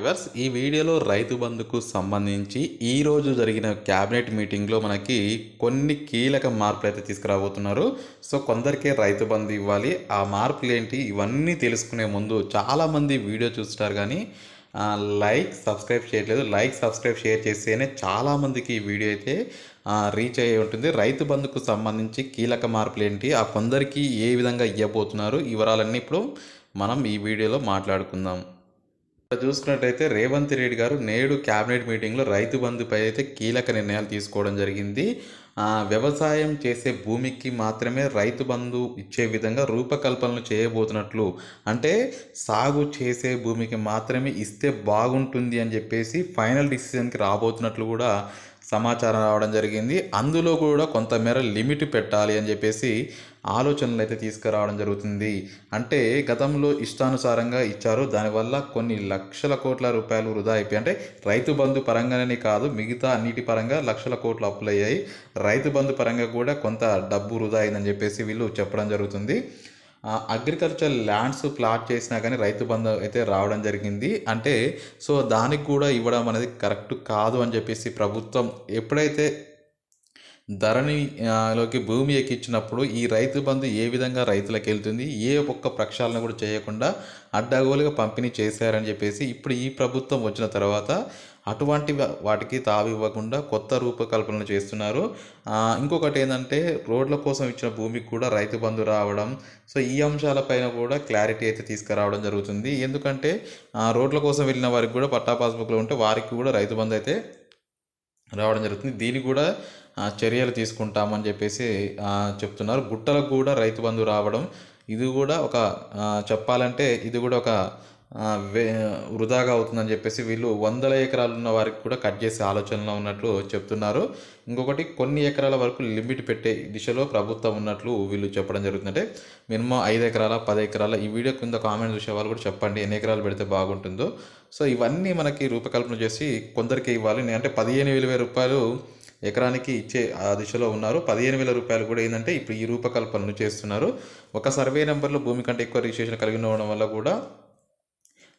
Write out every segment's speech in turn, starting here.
Viewers ఈ వీడియోలో రైతు బంధుకు సంబంధించి ఈరోజు జరిగిన క్యాబినెట్ మీటింగ్లో మనకి కొన్ని కీలక మార్పులు అయితే తీసుకురాబోతున్నారు. సో కొందరికే రైతు బంధు ఇవ్వాలి. ఆ మార్పులు ఏంటి? ఇవన్నీ తెలుసుకునే ముందు చాలామంది వీడియో చూస్తారు కానీ లైక్ సబ్స్క్రైబ్ చేయట్లేదు. లైక్ సబ్స్క్రైబ్ షేర్ చేస్తేనే చాలామందికి ఈ వీడియో అయితే రీచ్ అయ్యి ఉంటుంది. రైతు బంధుకు సంబంధించి కీలక మార్పులు ఏంటి? ఆ కొందరికి ఏ విధంగా ఇవ్వబోతున్నారు? వివరాలన్నీ ఇప్పుడు మనం ఈ వీడియోలో మాట్లాడుకుందాం. చూసుకున్నట్టయితే రేవంత్ రెడ్డి గారు నేడు క్యాబినెట్ మీటింగ్లో రైతు బంధుపై అయితే కీలక నిర్ణయాలు తీసుకోవడం జరిగింది. వ్యవసాయం చేసే భూమికి మాత్రమే రైతు బంధు ఇచ్చే విధంగా రూపకల్పనలు చేయబోతున్నట్లు అంటే సాగు చేసే భూమికి మాత్రమే ఇస్తే బాగుంటుంది అని చెప్పేసి ఫైనల్ డిసిషన్కి రాబోతున్నట్లు కూడా సమాచారం రావడం జరిగింది. అందులో కూడా కొంతమేర లిమిట్ పెట్టాలి అని చెప్పేసి ఆలోచనలు అయితే తీసుకురావడం జరుగుతుంది. అంటే గతంలో ఇష్టానుసారంగా ఇచ్చారు. దానివల్ల కొన్ని లక్షల కోట్ల రూపాయలు వృధా అయిపోయి అంటే రైతు బంధు పరంగానే కాదు మిగతా అన్నిటి పరంగా లక్షల కోట్లు అప్పులయ్యాయి. రైతు బంధు పరంగా కూడా కొంత డబ్బు వృధా అయిందని చెప్పేసి వీళ్ళు చెప్పడం జరుగుతుంది. అగ్రికల్చర్ ల్యాండ్స్ ప్లాట్ చేసినా కానీ రైతు బంధు అయితే రావడం జరిగింది. అంటే సో దానికి కూడా ఇవ్వడం అనేది కరెక్ట్ కాదు అని చెప్పేసి ప్రభుత్వం ఎప్పుడైతే ధరణి లోకి భూమి ఎక్కించినప్పుడు ఈ రైతు బంధు ఏ విధంగా రైతులకు వెళ్తుంది? ఏ ఒక్క ప్రక్షాళన కూడా చేయకుండా అడ్డగోలుగా పంపిణీ చేశారని చెప్పేసి ఇప్పుడు ఈ ప్రభుత్వం వచ్చిన తర్వాత అటువంటి వాటికి తావి ఇవ్వకుండా కొత్త రూపకల్పనలు చేస్తున్నారు. ఇంకొకటి ఏంటంటే రోడ్ల కోసం ఇచ్చిన భూమికి కూడా రైతు బంధు రావడం. సో ఈ అంశాలపైన కూడా క్లారిటీ అయితే తీసుకురావడం జరుగుతుంది. ఎందుకంటే రోడ్ల కోసం వెళ్ళిన వారికి కూడా పట్టా పాస్బుక్లో ఉంటే వారికి కూడా రైతు బంధు అయితే రావడం జరుగుతుంది. దీనికి కూడా చర్యలు తీసుకుంటామని చెప్పేసి చెప్తున్నారు. గుట్టలకు కూడా రైతు బంధు రావడం ఇది కూడా ఒక చెప్పాలంటే ఇది కూడా ఒక వే వృధాగా అవుతుందని చెప్పేసి వీళ్ళు వందల ఎకరాలు ఉన్న వారికి కూడా కట్ చేసే ఆలోచనలో ఉన్నట్లు చెప్తున్నారు. ఇంకొకటి కొన్ని ఎకరాల వరకు లిమిట్ పెట్టే దిశలో ప్రభుత్వం ఉన్నట్లు వీళ్ళు చెప్పడం జరుగుతుందంటే మినిమం ఐదు ఎకరాల పది ఎకరాల ఈ వీడియో కింద కామెంట్ చూసే వాళ్ళు కూడా చెప్పండి. ఎన్ని ఎకరాలు పెడితే బాగుంటుందో. సో ఇవన్నీ మనకి రూపకల్పన చేసి కొందరికి ఇవ్వాలి. అంటే పదిహేను వేల రూపాయలు ఎకరానికి ఇచ్చే ఆ దిశలో ఉన్నారు. పదిహేను వేల రూపాయలు కూడా ఏంటంటే ఇప్పుడు ఈ రూపకల్పనలు చేస్తున్నారు. ఒక సర్వే నెంబర్లో భూమి కంటే ఎక్కువ రిజిస్ట్రేషన్ కలిగి ఉండడం వల్ల కూడా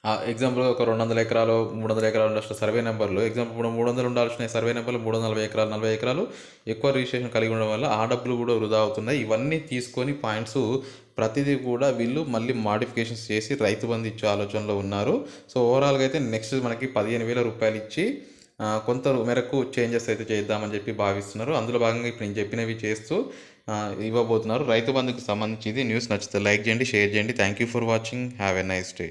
ఆ ఎగ్జాంపుల్ ఒక రెండు వందల ఎకరాలు మూడు వందల ఎకరాలు ఉండాల్సిన సర్వే నెంబర్లు ఎగ్జాంపుల్ ఇప్పుడు మూడు వందలు ఉండాల్సిన సర్వే నెంబర్లు మూడు వందల నలభై ఎకరాలు నలభై ఎకరాలు ఎక్కువ రిజిస్ట్రేషన్ కలిగి ఉండడం వల్ల ఆ డబ్బులు కూడా వృధా అవుతున్నాయి. ఇవన్నీ తీసుకొని పాయింట్స్ ప్రతిదీ కూడా వీళ్ళు మళ్ళీ మాడిఫికేషన్స్ చేసి రైతు బంధు ఇచ్చే ఆలోచనలో ఉన్నారు. సో ఓవరాల్గా అయితే నెక్స్ట్ మనకి పదిహేను వేల రూపాయలు ఇచ్చి కొంత మేరకు చేంజెస్ అయితే చేద్దామని చెప్పి భావిస్తున్నారు. అందులో భాగంగా ఇప్పుడు నేను చెప్పినవి చేస్తూ ఇవ్వబోతున్నారు. రైతు బంధుకు సంబంధించి ఇది న్యూస్ నచ్చితే లైక్ చేయండి షేర్ చేయండి. Thank you for watching have a nice day